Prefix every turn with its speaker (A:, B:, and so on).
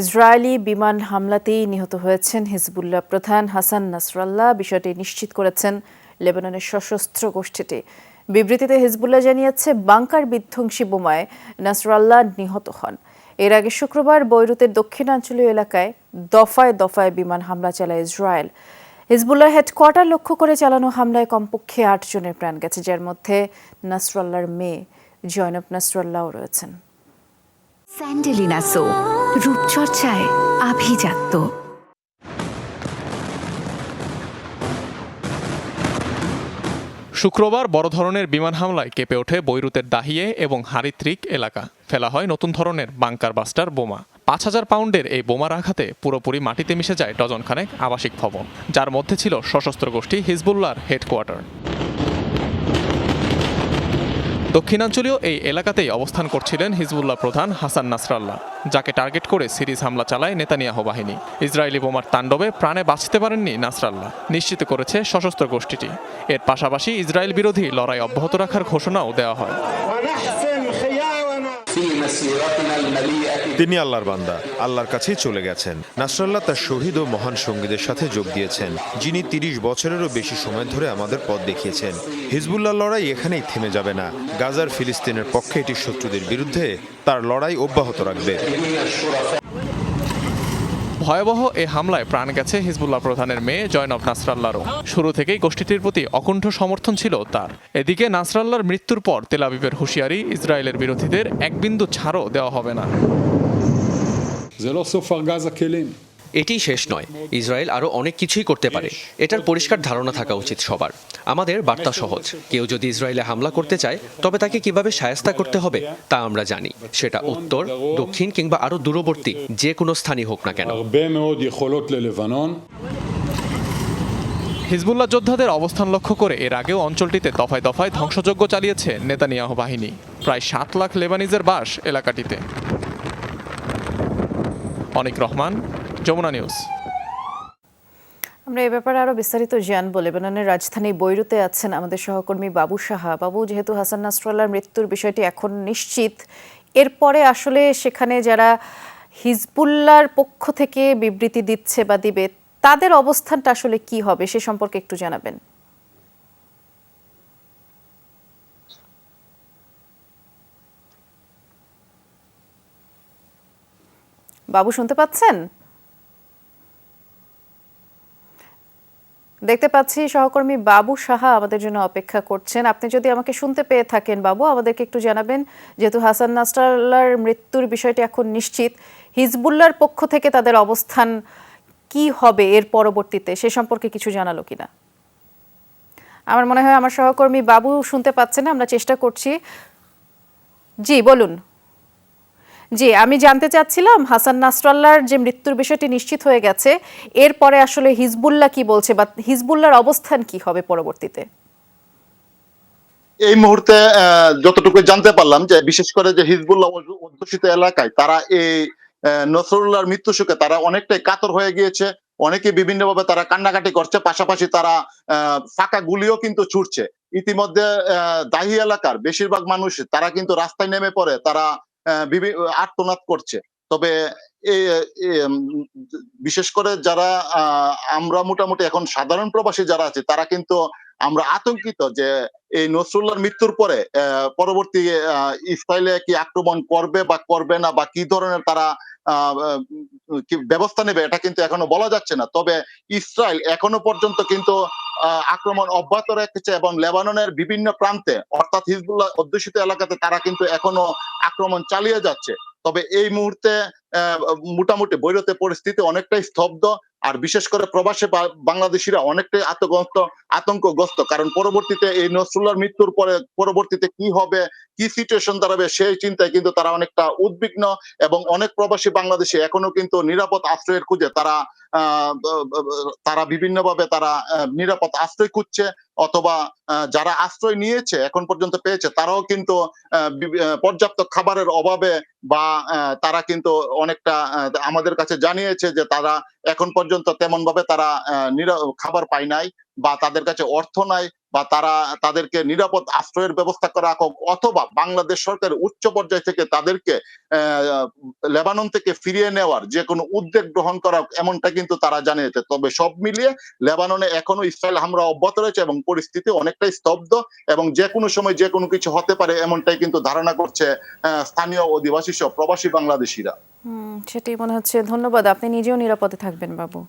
A: Israeli বিমান হামলাতেই নিহত হয়েছেন হিজবুল্লাহ প্রধান হাসান নাসরাল্লাহ। বিষয়টি নিশ্চিত করেছেন লেবাননের সশস্ত্র গোষ্ঠীটি। বিবৃতিতে হিজবুল্লাহ জানিয়েছে, বাংকার বিধ্বংসী বোমায় নাসরাল্লাহ নিহত হন। এর আগে শুক্রবার বৈরুতের দক্ষিণাঞ্চলীয় এলাকায় দফায় দফায় বিমান হামলা চালায় ইসরায়েল। হিজবুল্লাহ হেডকোয়ার্টার লক্ষ্য করে চালানো হামলায় কমপক্ষে আট জনের প্রাণ গেছে, যার মধ্যে নাসরাল্লাহর মেয়ে জয়নব নাসরাল্লাহও রয়েছেন।
B: স্যান্ডেলিনা সো, রূপচর্চায় আভিজাত্য।
C: শুক্রবার বড় ধরনের বিমান হামলায় কেঁপে ওঠে বৈরুতের দাহিয়ে এবং হারিত্রিক এলাকা। ফেলা হয় নতুন ধরনের বাংকার বাস্টার বোমা। পাঁচ হাজার পাউন্ডের এই বোমার আঘাতে পুরোপুরি মাটিতে মিশে যায় ডজনখানেক আবাসিক ভবন, যার মধ্যে ছিল সশস্ত্র গোষ্ঠী হিজবুল্লাহর হেডকোয়ার্টার। দক্ষিণাঞ্চলীয় এই এলাকাতেই অবস্থান করছিলেন হিজবুল্লাহ প্রধান হাসান নাসরাল্লাহ, যাকে টার্গেট করে সিরিজ হামলা চালায় নেতানিয়াহ বাহিনী। ইসরায়েলি বোমার তাণ্ডবে প্রাণে বাঁচতে পারেননি নাসরাল্লাহ, নিশ্চিত করেছে সশস্ত্র গোষ্ঠীটি। এর পাশাপাশি ইসরায়েল বিরোধী লড়াই অব্যাহত রাখার ঘোষণাও দেওয়া হয়।
D: তিনি আল্লাহর বান্দা আল্লাহর কাছেই চলে গেছেন। নাসরাল্লাহ তার শহীদ ও মহান সঙ্গীদের সাথে যোগ দিয়েছেন যিনি তিরিশ বছরেরও বেশি সময় ধরে আমাদের পথ দেখিয়েছেন। হিজবুল্লাহ লড়াই এখানেই থেমে যাবে না। গাজার ফিলিস্তিনের পক্ষে এটি শত্রুদের বিরুদ্ধে তার লড়াই অব্যাহত রাখবে।
C: ভয়াবহ এ হামলায় প্রাণ গেছে হিজবুল্লাহ প্রধানের মেয়ে জয়নব নাসরাল্লাহরও শুরু থেকেই গোষ্ঠীটির প্রতি অকুণ্ঠ সমর্থন ছিল তার। এদিকে নাসরাল্লাহর মৃত্যুর পর তেলাবিবের হুঁশিয়ারি, ইসরায়েলের বিরোধীদের এক বিন্দু ছাড়ও দেওয়া হবে না।
E: এটি শেষ নয়। ইসরায়েল আরও অনেক কিছুই করতে পারে। এটার পরিষ্কার ধারণা থাকা উচিত সবার। আমাদের বার্তা সহজ। কেউ যদি ইসরায়েলে হামলা করতে চায় তবে তাকে কীভাবে সায়স্তা করতে হবে তা আমরা জানি। সেটা উত্তর দক্ষিণ কিংবা আরও দূরবর্তী যে কোনো স্থানই হোক না কেন।
C: হিজবুল্লাহ যোদ্ধাদের অবস্থান লক্ষ্য করে এর আগেও অঞ্চলটিতে দফায় দফায় ধ্বংসযজ্ঞ চালিয়েছে নেতানিয়াহ বাহিনী প্রায় সাত লাখ লেবানিজের বাস এলাকাটিতে। অনিক রহমান যমুনা নিউজ।
A: আমরা এ ব্যাপারে আরও বিস্তারিত জানব। লেবাননের রাজধানী বৈরুতে আছেন আমাদের সহকর্মী বাবু সাহা। বাবু, যেহেতু হাসান নাসরুল্লাহর মৃত্যুর বিষয়টি এখন নিশ্চিত, এরপরে আসলে সেখানে যারা হিজবুল্লাহর পক্ষ থেকে বিবৃতি দিচ্ছে বা দিবে, তাদের অবস্থানটা আসলে কি হবে, সে সম্পর্কে একটু জানাবেন। বাবু, শুনতে পাচ্ছেন? দেখতে পাচ্ছি সহকর্মী বাবু সাহা আমাদের জন্য অপেক্ষা করছেন। আপনি যদি আমাকে শুনতে পেয়ে থাকেন বাবু, আমাদেরকে একটু জানাবেন। যেহেতু হাসান নাস্টাল্লার মৃত্যুর বিষয়টি এখন নিশ্চিত হিজবুল্লার পক্ষ থেকে তাদের অবস্থান কি হবে এর পরবর্তীতে, সে সম্পর্কে কিছু জানালো কিনা? আমার মনে হয় আমার সহকর্মী বাবু শুনতে পাচ্ছেন আমরা চেষ্টা করছি। জি, বলুন। জি, আমি জানতে চাচ্ছিলাম হাসান নাসরাল্লাহর যে মৃত্যুর বিষয়টি নিশ্চিত হয়ে গেছে, এরপরে আসলে হিজবুল্লাহ কি বলছে বা হিজবুল্লাহর অবস্থান কি হবে পরবর্তীতে?
F: এই মুহূর্তে যতটুকু জানতে পারলাম যে বিশেষ করে যে হিজবুল্লাহ অধ্যুষিত এলাকায় তারা এই নসরুল্লাহর মৃত্যু শোকে তারা অনেকটাই কাতর হয়ে গিয়েছে, অনেকে বিভিন্নভাবে তারা কান্নাকাটি করছে, পাশাপাশি তারা ফাঁকা গুলিও কিন্তু ছুটছে। ইতিমধ্যে দাহি এলাকার বেশিরভাগ মানুষ তারা কিন্তু রাস্তায় নেমে পড়ে, তারা আর্তনাদ করছে। তবে বিশেষ করে যারা আমরা মোটামুটি এখন সাধারণ প্রবাসী যারা আছে, তারা কিন্তু আমরা আতঙ্কিত যে এই নসরুল্লাহর মৃত্যুর পরে পরবর্তী ইসরায়েলে কি আক্রমণ করবে বা করবে না বা কি ধরনের তারা ব্যবস্থা নেবে, এটা কিন্তু এখনও বলা যাচ্ছে না। তবে ইসরায়েল এখনও পর্যন্ত কিন্তু আক্রমণ অব্যাহত রেখেছে এবং লেবাননের বিভিন্ন প্রান্তে, অর্থাৎ হিজবুল্লাহ অধ্যুষিত এলাকাতে তারা কিন্তু এখনও আক্রমণ চালিয়ে যাচ্ছে। তবে এই মুহূর্তে মোটামুটি বৈরতে পরিস্থিতি অনেকটাই স্তব্ধ, আর বিশেষ করে প্রবাসী বাংলাদেশিরা অনেকটাই আতঙ্কগ্রস্ত আতঙ্কগ্রস্ত। কারণ পরবর্তীতে এই নসরুল্লাহর মৃত্যুর পরে পরবর্তীতে কি হবে, কি সিচুয়েশন দাঁড়াবে সেই চিন্তায় কিন্তু তারা অনেকটা উদ্বিগ্ন এবং অনেক প্রবাসী বাংলাদেশি এখনও কিন্তু নিরাপদ আশ্রয়ের খুঁজে তারা তারা বিভিন্নভাবে তারা নিরাপদ আশ্রয় খুঁজছে অথবা যারা আশ্রয় নিয়েছে, এখন পর্যন্ত পেয়েছে, তারাও কিন্তু পর্যাপ্ত খাবারের অভাবে বা তারা কিন্তু অনেকটা আমাদের কাছে জানিয়েছে যে তারা এখন পর্যন্ত তেমন ভাবে তারা খাবার পায় নাই। বা তাদের কাছে অর্থ নাই বা তারা তাদেরকে নিরাপদ আশ্রয়ের ব্যবস্থা করা হোক অথবা বাংলাদেশ সরকারের উচ্চ পর্যায় থেকে তাদেরকে লেবানন থেকে ফিরিয়ে নেওয়ার যে কোনো উদ্যোগ গ্রহণ করা এমনটা কিন্তু তারা জানিয়েছে। তবে সব মিলিয়ে লেবাননে এখনও ইসরায়েল হামলা অব্যাহত রয়েছে এবং পরিস্থিতি অনেকটাই স্তব্ধ এবং যে কোনো সময় যে কোনো কিছু হতে পারে এমনটাই কিন্তু ধারণা করছে স্থানীয় অধিবাসী সহ প্রবাসী বাংলাদেশিরা।
A: সেটাই মনে হচ্ছে। ধন্যবাদ। আপনি নিজেও নিরাপদে থাকবেন বাবু।